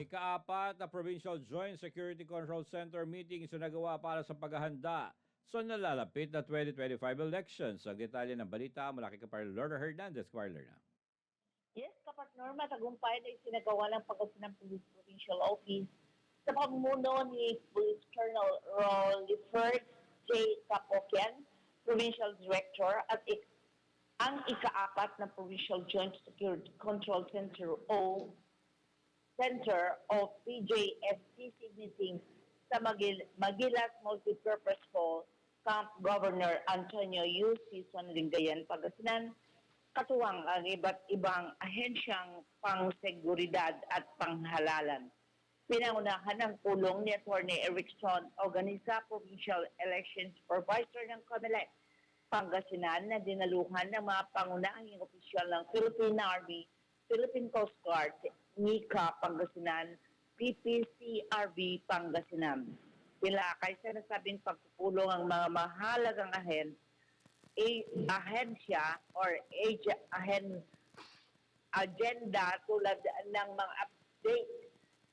Ikaapat na Provincial Joint Security Control Center meeting isinagawa para sa paghahanda sa nalalapit na 2025 elections. Ang detalye ng balita mula kay Kapar Lorna Hernandez. Kapar Lorna. Yes, kapat Norma, tagumpay na isinagawa ng pag ng Police Provincial Office sa pamumuno ni Police Colonel Rolifert J. Capokian, Provincial Director, at ang ikaapat na Provincial Joint Security Control Center o Center of PJSCC meeting sa Magil- Magilas Multipurpose Hall, Camp Governor Antonio U. C. Sonlingayan, Pangasinan, katuwang ang iba't ibang ahensyang pangseguridad at panghalalan. Pinangunahan ng pulong ni Atty. Erickson, Organiza Provincial Election Supervisor ng COMELEC, Pangasinan na dinaluhan ng mga pangunahing opisyal ng Philippine Army, Philippine Coast Guard, NICA Pangasinan, PPCRB Pangasinan. Pilakay sa nasabing pagpupulong ang mga mahalagang ahen a- ahensya or age ahen agenda tulad ng mga update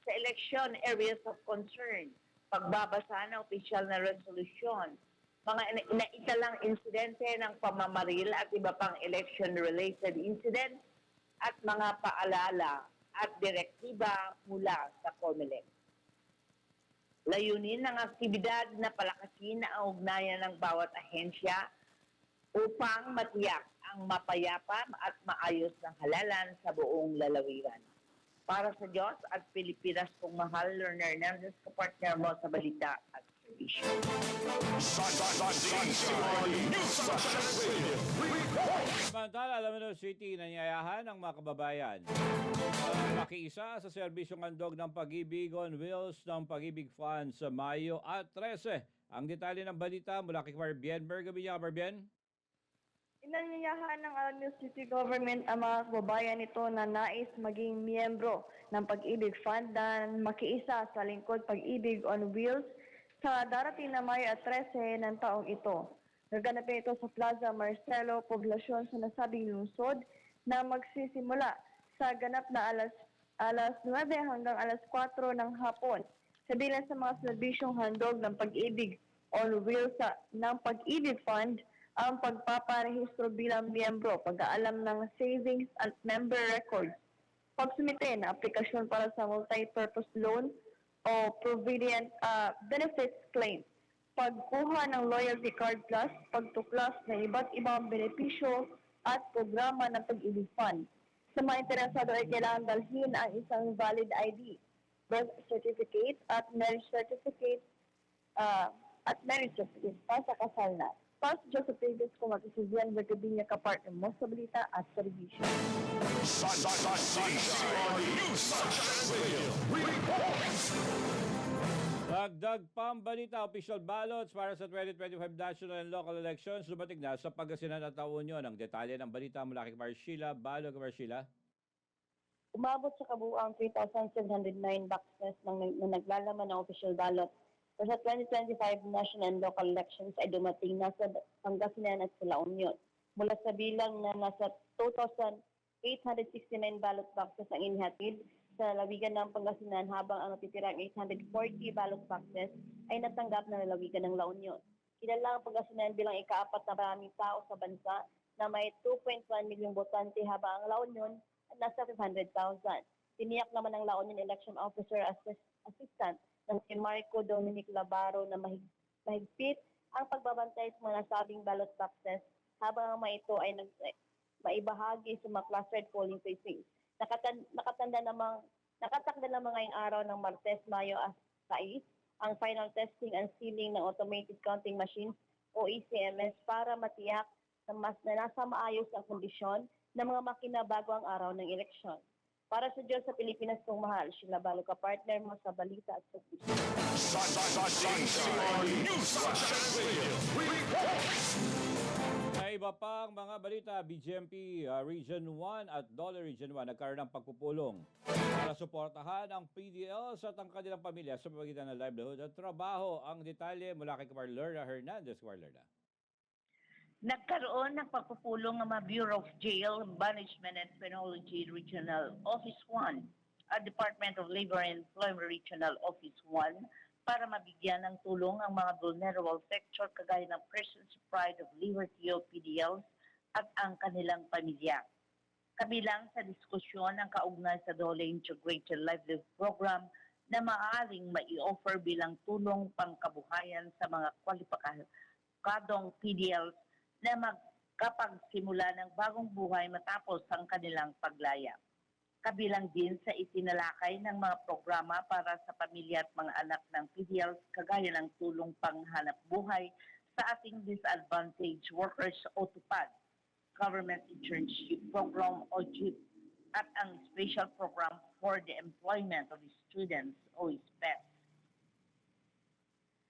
sa election areas of concern, pagbabasa ng opisyal na resolusyon, mga inaitalang insidente ng pamamaril at iba pang election-related incidents at mga paalala at direktiba mula sa COMELEC. Layunin ng aktibidad na palakasin ang ugnayan ng bawat ahensya upang matiyak ang mapayapa at maayos na halalan sa buong lalawigan. Para sa Diyos at Pilipinas kong mahal, Lerner Hernandez, kapartner mo sa balita at servisyo. Samantala, Alamino City, nanyayahan ng mga kababayan. Ang makiisa sa serbisyong handog ng pag-ibig on wheels ng pag-ibig fund sa Mayo at 13. Ang detalye ng balita mula kay Barbien. Gabi niya, Barbien. Inanyayahan ng Alamil City Government ang mga kababayan nito na nais maging miyembro ng Pag-ibig Fund na makiisa sa lingkod Pag-ibig on Wheels sa darating na Mayo at 13 ng taong ito. Naganapin ito sa Plaza Marcelo, poblasyon sa nasabing lungsod na magsisimula sa ganap na alas alas 9 hanggang alas 4 ng hapon. Kabilang sa mga serbisyong handog ng pag-ibig on wheels sa, ng pag-ibig fund ang pagpaparehistro bilang miyembro, pag-aalam ng savings at member records, pagsumite na aplikasyon para sa multi-purpose loan o provident uh, benefits claim, pagkuha ng loyalty card plus, pagtuklas ng iba't ibang benepisyo at programa ng pag-ibig fund. Sa mga interesado ay kailangan dalhin ang isang valid ID, birth certificate at marriage certificate uh, at marriage certificate para sa kasal na. Para sa Joseph Davis kung mag-isibyan, magkabinya ka partner mo sa balita at. Reports. Dagdag pambalita, official ballots para sa 2025 national and local elections dumating na sa Pangasinan at La Union. Ang detalye ng balita mula kay Marshila. Balo kay Marshila. Umabot sa kabuuan 3,709 boxes ng, na naglalaman ng official ballot. Pero sa 2025 national and local elections ay dumating na sa Pangasinan at sa La Union. Mula sa bilang na nasa 2,869 ballot boxes ang inihatid sa lawigan ng Pangasinan habang ang natitirang 840 ballot boxes ay natanggap na lalawigan ng La Union. Kilala ang Pangasinan bilang ikaapat na maraming tao sa bansa na may 2.1 milyong botante habang ang La Union ay nasa 500,000. Tiniyak naman ng La Union Election Officer Assist- Assistant na si Marco Dominic Labaro na mahig- mahigpit ang pagbabantay sa mga nasabing ballot boxes habang ang mga ito ay nag maibahagi sa mga clustered polling precincts. Nakatan, nakatanda namang nakatakda naman ngayong araw ng Martes, Mayo as 6 ang final testing and sealing ng automated counting machines o ECMS para matiyak na mas na nasa maayos ang kondisyon ng mga makina bago ang araw ng eleksyon. Para sa Diyos sa Pilipinas kong mahal, Sheila Balo ka partner mo sa balita at sa. Sa iba pang mga balita, BGMP uh, Region 1 at Dollar Region 1 nagkaroon ng pagpupulong para suportahan ang PDL sa ang kanilang pamilya sa pamagitan ng livelihood at trabaho. Ang detalye mula kay Kapar Lerna Hernandez. Kapar Lerna. Nagkaroon ng pagpupulong ng Bureau of Jail Management and Penology Regional Office 1 at Department of Labor and Employment Regional Office 1 para mabigyan ng tulong ang mga vulnerable sector kagaya ng Persons Pride of Liberty o PDLs at ang kanilang pamilya. Kabilang sa diskusyon ang kaugnay sa DOLE Integrated Livelihood Program na maaaring mai-offer bilang tulong pangkabuhayan sa mga kwalipakadong PDLs na magkapagsimula ng bagong buhay matapos ang kanilang paglaya. Kabilang din sa itinalakay ng mga programa para sa pamilya at mga anak ng PDLs kagaya ng tulong panghanap buhay sa ating disadvantaged workers o TUPAD, Government Internship Program o GIP, at ang Special Program for the Employment of Students o SPES.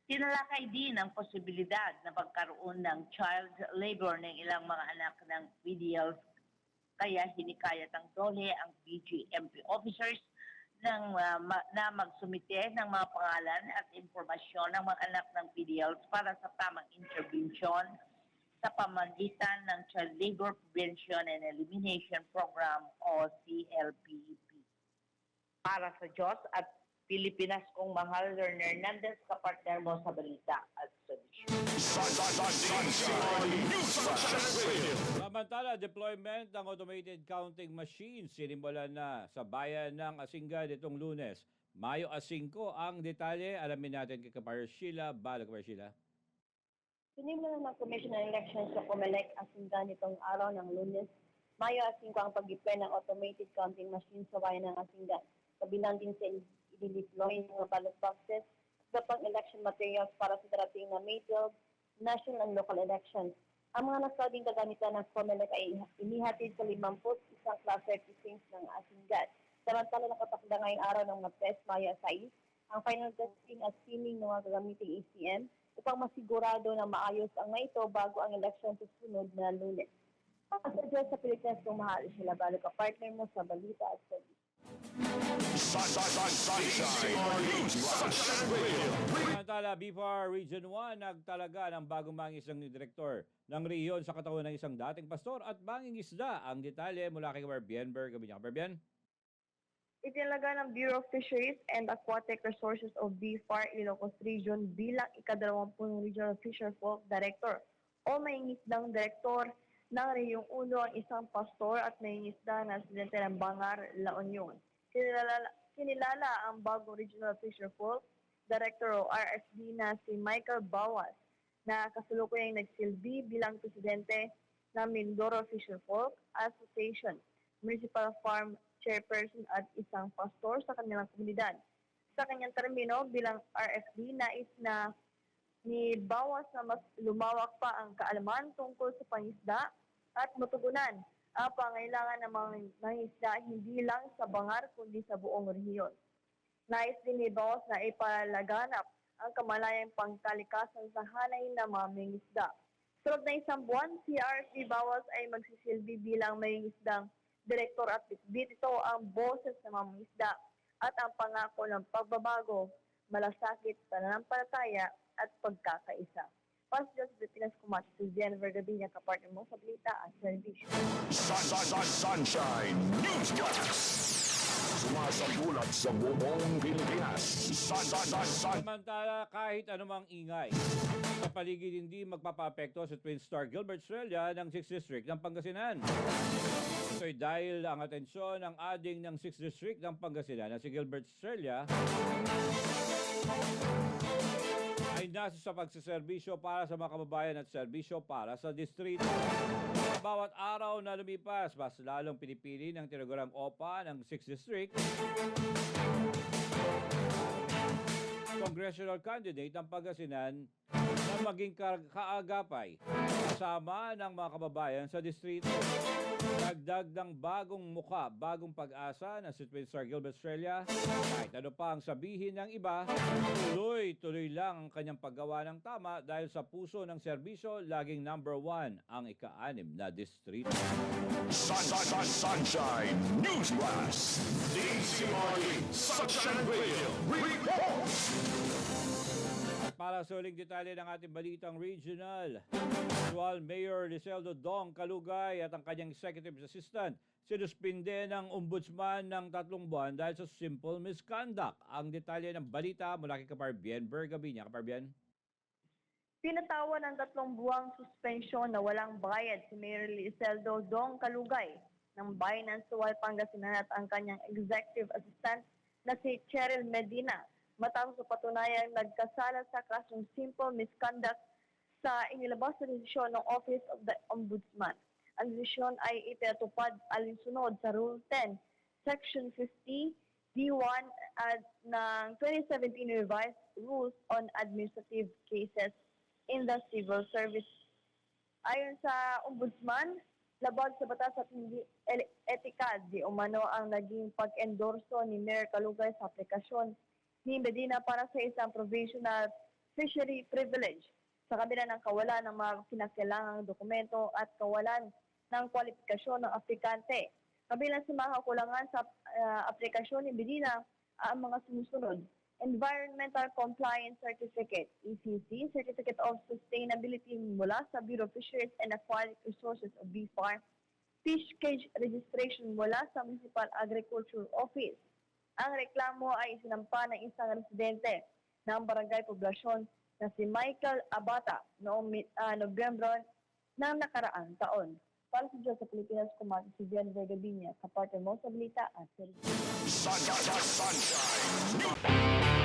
Tinalakay din ang posibilidad na pagkaroon ng child labor ng ilang mga anak ng PDLs kaya hinikayat ang DOLE ang PGMP officers ng, ah, ma- na magsumite ng mga pangalan at impormasyon ng mga anak ng PDLs para sa tamang intervention sa pamagitan ng Child Labor Prevention and Elimination Program o CLPEP. Para sa Diyos at Pilipinas kong mahal, Lerner Hernandez, kapartner mo sa balita at sa. Samantala, deployment ng automated counting machines sinimulan na sa bayan ng Asingan itong lunes. Mayo a 5 ang detalye. Alamin natin kay Kapar Sheila. Bala Kapar Sheila. Sinimula ng Commission on Elections sa COMELEC asindan nitong araw ng lunes, Mayo 5 ang pag-deploy ng automated counting machine sa bayan ng Asingan. Kabilang din sa i-deploy ng mga ballot boxes at pang election materials para sa darating na May 12 national and local elections. Ang mga nasabing gagamitan ng COMELEC ay inihatid sa 50 isang cluster precincts ng Asingan. Samantala nakatakda ngayong araw ng mga test Mayo 6, ang final testing at sealing ng mga gagamiting ECM upang masigurado na maayos ang ito bago ang eleksyon sa sunod na lunes. Para sa sa Pilipinas kung mahal sila, balo ka partner mo sa balita at service. Samantala, BFAR Region 1 nagtalaga ng bagong mangisang ni Direktor ng rehiyon sa katawan ng isang dating pastor at banging isda. Ang detalye mula kay Kapar Bienberg. Gabi niya, Kapar Bien. Itinaga ng Bureau of Fisheries and Aquatic Resources of BFAR Ilocos Region bilang ikadalawampung Regional Fisher Folk Director o maingisdang Direktor ng Rehiyong Uno ang isang pastor at maingisda na residente ng Bangar, La Union. Kinilala, kinilala ang bagong Regional Fisher Folk Director o RSD na si Michael Bawas na kasalukuyang nagsilbi bilang presidente ng Mindoro Fisher Folk Association, Municipal Farm chairperson at isang pastor sa kanilang komunidad. Sa kanyang termino bilang RFD, nais na ni bawas na mas lumawak pa ang kaalaman tungkol sa pangisda at matugunan ang pangailangan ng mga mangisda hindi lang sa Bangar kundi sa buong rehiyon. Nais din ni Bawas na ipalaganap ang kamalayang pangkalikasan sa hanay ng mga mangisda. Sa ng isang buwan, si RFD Bawas ay magsisilbi bilang mangisdang direktor at bitbit ito ang boses ng mga mangisda at ang pangako ng pagbabago, malasakit, pananampalataya at pagkakaisa. Para sa Pilipinas Kumati, si Jennifer Gabinya, kapartner mo sa Balita at Service. Sun, sun, sun, sunshine News Flash. Sumasabulat sa buong Pilipinas. Sun, sun, sun, sun. Samantala, kahit anumang ingay, sa paligid hindi magpapaapekto sa Twin Star Gilbert Australia ng 6th District ng Pangasinan. Ito'y dahil ang atensyon ng ading ng 6th District ng Pangasinan na si Gilbert Australia ay nasa sa pagsaserbisyo para sa mga kababayan at serbisyo para sa distrito. Bawat araw na lumipas, mas lalong pinipili ng tinagurang OPA ng 6th District congressional candidate ng Pangasinan na maging ka- kaagapay kasama ng mga kababayan sa distrito. Dagdag ng bagong muka, bagong pag-asa na si Twin Star Gilbert Australia. Kahit ano pa ang sabihin ng iba, tuloy-tuloy lang ang kanyang paggawa ng tama dahil sa puso ng serbisyo, laging number one ang ika-anim na distrito. Sun, sun, sun, sunshine News Flash. DCRE Sunshine Radio. Report. Para sa uling detalye ng ating balitang regional. Actual Mayor Liseldo Dong Kalugay at ang kanyang executive assistant sinuspinde ng ombudsman ng tatlong buwan dahil sa simple misconduct. Ang detalye ng balita mula kay Kaparbian Bergabinya. Kaparbian? Pinatawan ng tatlong buwang suspensyon na walang bayad si Mayor Liseldo Dong Kalugay ng bayan ng Suwal, Pangasinan at ang kanyang executive assistant na si Cheryl Medina matapos sa nagkasala sa kasong simple misconduct sa inilabas na desisyon ng Office of the Ombudsman. Ang desisyon ay itinatupad alinsunod sa Rule 10, Section 50, D1 at ng 2017 Revised Rules on Administrative Cases in the Civil Service. Ayon sa Ombudsman, labag sa batas at hindi etikal di umano ang naging pag-endorso ni Mayor Kalugay sa aplikasyon ni Medina para sa isang provisional fishery privilege sa kabila ng kawalan ng mga kinakailangang dokumento at kawalan ng kwalifikasyon ng aplikante. Kabilang sa mga kakulangan sa ah, aplikasyon ni Medina ang mga sumusunod. Environmental Compliance Certificate, ECC, Certificate of Sustainability mula sa Bureau of Fisheries and Aquatic Resources o BFAR, Fish Cage Registration mula sa Municipal Agriculture Office. Ang reklamo ay isinampa ng isang residente ng barangay poblasyon na si Michael Abata noong ah, Nobyembre ng nakaraang taon. Para sa Diyos sa Pilipinas, kumati si Jen Vega Binya, kaparte mo sa balita at service. Sun, sun, sunshine.